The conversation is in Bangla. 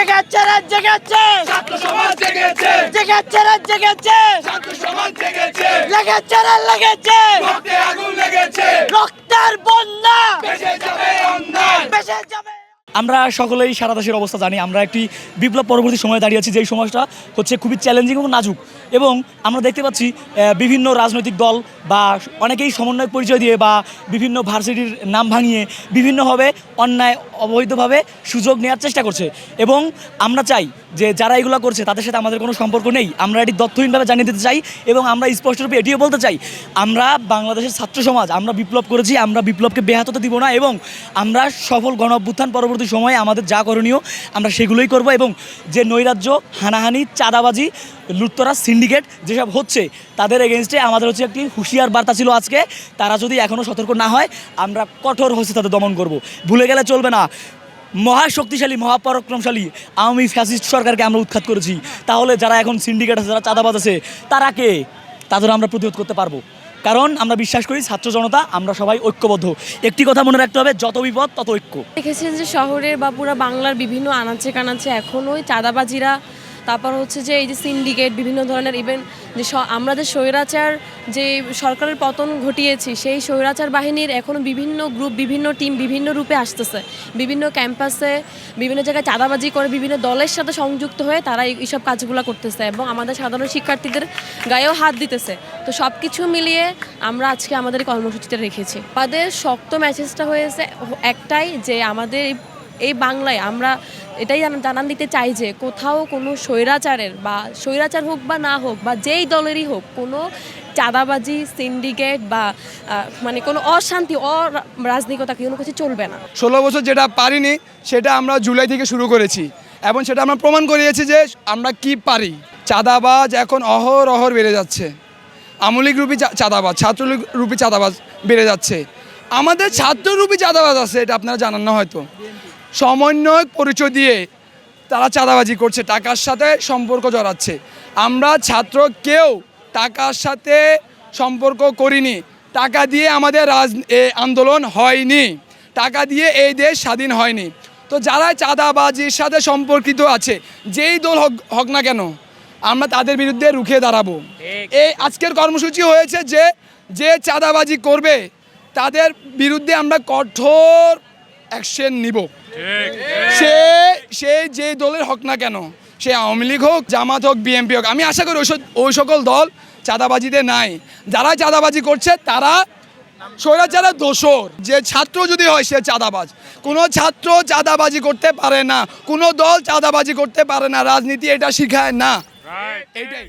জেগেছে রাত জেগেছে। ছাত্র সমাজ জেগেছে। জেগেছে রে জেগেছে। ছাত্র সমাজ জেগেছে। লেগেছে রাত লেগেছে। রক্তে আগুন লেগেছে। রক্তের বন্যা। যাবে আমরা সকলেই সারা দেশের অবস্থা জানি, আমরা একটি বিপ্লব পরবর্তী সময়ে দাঁড়িয়ে আছি, যেই সমাজটা হচ্ছে খুবই চ্যালেঞ্জিং এবং নাজুক। এবং আমরা দেখতে পাচ্ছি বিভিন্ন রাজনৈতিক দল বা অনেকেই সমন্বয় পরিচয় দিয়ে বা বিভিন্ন ভার্সিটির নাম ভাঙিয়ে বিভিন্নভাবে অন্যায় অবৈধভাবে সুযোগ নেওয়ার চেষ্টা করছে। এবং আমরা চাই যে যারা এগুলো করছে, তাদের সাথে আমাদের কোনো সম্পর্ক নেই। আমরা এটি তথ্যহীনভাবে জানিয়ে দিতে চাই এবং আমরা স্পষ্টরূপে এটিও বলতে চাই, আমরা বাংলাদেশের ছাত্র সমাজ, আমরা বিপ্লব করেছি, আমরা বিপ্লবকে ব্যাহত দিব না এবং আমরা সফল গণ অভ্যুত্থান পরবর্তী সময়ে আমাদের যা করণীয়, আমরা সেগুলোই করব এবং যে নৈরাজ্য, হানাহানি, চাঁদাবাজি লুটতরা সিন্ডিকেট যেসব হচ্ছে, তাদের এগেনস্টে আমাদের হচ্ছে একটি হুঁশিয়ার বার্তা ছিল আজকে। তারা যদি এখনও সতর্ক না হয়, আমরা কঠোর হচ্ছে তাদের দমন করব। ভুলে গেলে চলবে না। মহাশক্তিশালী মহাপরাক্রমশালী আওয়ামী ফ্যাসিস্ট সরকারকে আমরা উৎখাত করেছি। তাহলে যারা এখন সিন্ডিকেট আছে, যারা চাঁদাবাজ আছে, তারা কে? তাদের আমরা প্রতিরোধ করতে পারব। কারণ আমরা বিশ্বাস করি ছাত্র জনতা, আমরা সবাই ঐক্যবদ্ধ। একটি কথা মনে রাখতে হবে, যত বিপদ, তত ঐক্য। দেখেছেন যে শহরের বা পুরা বাংলার বিভিন্ন আনাচে কানাচে এখনও চাঁদাবাজিরা তারপর হচ্ছে যে এই যে সিন্ডিকেট বিভিন্ন ধরনের ইভেন যে আমরা যে স্বৈরাচার যে সরকারের পতন ঘটিয়েছি, সেই স্বৈরাচার বাহিনীর এখনও বিভিন্ন গ্রুপ বিভিন্ন টিম বিভিন্ন রূপে আসতেছে। বিভিন্ন ক্যাম্পাসে বিভিন্ন জায়গায় চাঁদাবাজি করে বিভিন্ন দলের সাথে সংযুক্ত হয়ে তারা এইসব কাজগুলো করতেছে এবং আমাদের সাধারণ শিক্ষার্থীদের গায়েও হাত দিতেছে। তো সব কিছু মিলিয়ে আমরা আজকে আমাদের কর্মসূচিটা রেখেছি। আমাদের শক্ত মেসেজটা হয়েছে একটাই যে আমাদের এই- বাংলায় আমরা এটাই জানান দিতে চাই যে কোথাও কোনো স্বৈরাচারের বা স্বৈরাচার হোক বা না হোক বা যেই দলেরই হোক কোনো চাঁদাবাজি, সিন্ডিকেট বা মানে কোনো অশান্তি অরাজনৈতিকতা কোনো কিছু চলবে না। ষোলো বছর যেটা পারিনি, সেটা আমরা জুলাই থেকে শুরু করেছি। এবং সেটা আমরা প্রমাণ করিয়েছি যে আমরা কি পারি। চাঁদাবাজ এখন অহর অহর বেড়ে যাচ্ছে। আমলিক রূপী চাঁদাবাজ, ছাত্রলীগ রূপী চাঁদাবাজ বেড়ে যাচ্ছে। আমাদের ছাত্ররূপী চাঁদাবাজ আছে, এটা আপনারা জানান না হয়তো। সমন্বয়ক পরিচয় দিয়ে তারা চাঁদাবাজি করছে টাকার সাথে সম্পর্ক জড়াচ্ছে। আমরা ছাত্র কেউ টাকার সাথে সম্পর্ক করিনি। টাকা দিয়ে আমাদের রাজ আন্দোলন হয়নি। টাকা দিয়ে এই দেশ স্বাধীন হয়নি। তো যারা চাঁদাবাজির সাথে সম্পর্কিত আছে যেই দল হোক হোক না কেন আমরা তাদের বিরুদ্ধে রুখে দাঁড়াবো। এই আজকের কর্মসূচি হয়েছে যে যে চাঁদাবাজি করবে তাদের বিরুদ্ধে আমরা কঠোর অ্যাকশন নিব। সে সে যে দলের হোক না কেন সে আওয়ামী লীগ হোক জামাত হোক বিএনপি হোক আমি আশা করি ওই ওই সকল দল চাঁদাবাজিতে নাই। যারা চাঁদাবাজি করছে তারা স্বৈরাচারের দোষর যে ছাত্র যদি হয় সে চাঁদাবাজ। কোনো ছাত্র চাঁদাবাজি করতে পারে না কোনো দল চাঁদাবাজি করতে পারে না রাজনীতি এটা শিখায় না। এটাই